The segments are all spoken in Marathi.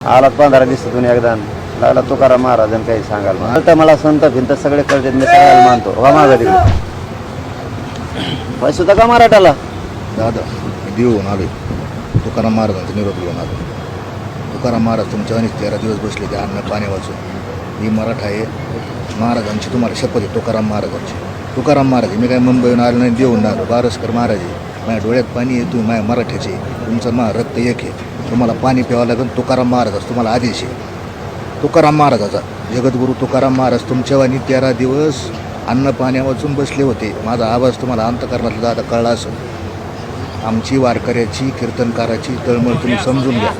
आलात पंधरा दिवसातून एकदा. लागला तुकाराम महाराजन काही सांगाल तर मला संत भिंत सगळे कळते मी सांगायला मानतो. वा मागा तिकडे. पैसे होता का मराठाला? दादा देऊन आलोय. तुकाराम महाराजांचा निरोप घेऊन आलो तुकाराम महाराज तुमच्या अनेक तेरा दिवस बसले ते अन्न पाणी वाचून मी मराठा आहे. महाराजांची तुम्हाला शपथ आहे तुकाराम महाराजांची. तुकाराम महाराज मी काय मुंबईहून आलो नाही देऊन आलो. बारसकर महाराज आहे. माझ्या डोळ्यात पाणी आहे तुम्ही माझ्या मराठ्याचे तुमचं मा रक्त एक आहे. तुम्हाला पाणी प्यावं लागेल तुकाराम महाराजाचा. तुम्हाला आदेश आहे. तुकाराम महाराजाचा. जगद्गुरू तुकाराम महाराज तुमच्यावानी तेरा दिवस अन्न पाण्या वाचून बसले होते. माझा आवाज तुम्हाला अंतकरणातला दादा कळला असेल. आमची वारकऱ्याची कीर्तनकाराची तळमळ तुम्ही समजून घ्या.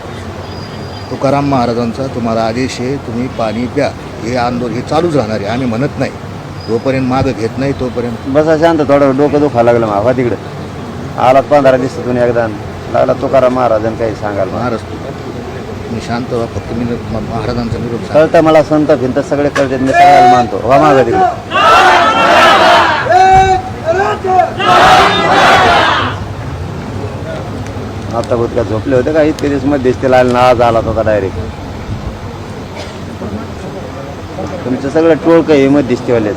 तुकाराम महाराजांचा तुम्हाला आदेश आहे तुम्ही पाणी प्या. हे आंदोलन हे चालूच राहणार आहे. आम्ही म्हणत नाही. जोपर्यंत मागं घेत नाही तोपर्यंत बसा शांत थोडं डोकं दुखा लागलं मावा तिकडं. तिकडे आलात पंधरा तुम्ही एकदा. लागला तुकाराम महाराजन काही सांगाल महाराज मी शांत व्हा फक्त मी म- महाराजांचा निरोप सांग कळतं मला संत भिंत सगळे कळतात मी सगळ्याला मानतो. वा मागा तिकडे आता भूत का झोपले होते का? इतके दिवस मध्यस्थी आले ना आज आला होता डायरेक्ट तुमचं सगळं टोळकं आहे मध्यस्थीवाल्याच